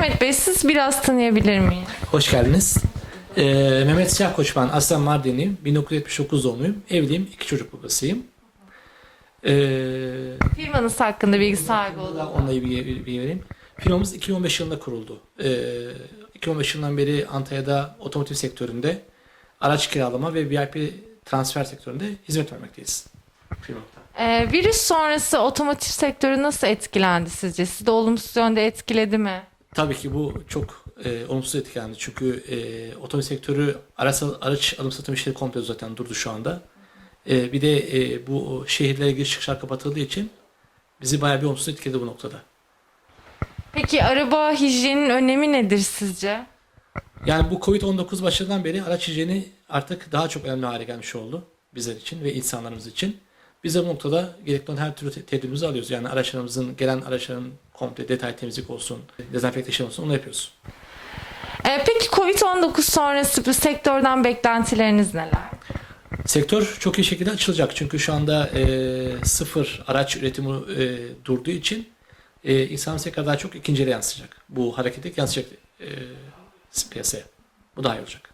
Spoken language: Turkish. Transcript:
Mehmet Bey siz biraz tanıyabilir miyiz? Hoş geldiniz. Ee, Mehmet Siyah Koç ben. Aslen Mardinliyim. 1979 doğumluyum. Evliyim. iki çocuk babasıyım. Ee, Firmanız hakkında bilgi sahibi olun. onunla ilgili bir bilgi vereyim. Firmamız 2015 yılında kuruldu. Ee, 2015 yılından beri Antalya'da otomotiv sektöründe araç kiralama ve VIP transfer sektöründe hizmet vermekteyiz. Firmamda. Ee, virüs sonrası otomotiv sektörü nasıl etkilendi sizce? Sizi de olumsuz yönde etkiledi mi? Tabii ki bu çok e, olumsuz etkilendi. Çünkü e, otomobil sektörü araç, araç alım satım işleri komple zaten durdu şu anda. E, bir de e, bu şehirlere giriş çıkışlar kapatıldığı için bizi bayağı bir olumsuz etkiledi bu noktada. Peki araba hijyeninin önemi nedir sizce? Yani bu Covid-19 başından beri araç hijyeni artık daha çok önemli hale gelmiş oldu bizler için ve insanlarımız için. Biz de bu noktada gerekli olan her türlü te- tedbirimizi alıyoruz. Yani araçlarımızın, gelen araçların komple detay temizlik olsun, dezenfekte işlemi olsun onu yapıyoruz. Ee, peki Covid-19 sonrası sektörden beklentileriniz neler? Sektör çok iyi şekilde açılacak çünkü şu anda e, sıfır araç üretimi e, durduğu için e, insan sektörü daha çok ikinciye yansıyacak. Bu hareketlik yansıyacak e, piyasaya. Bu daha iyi olacak.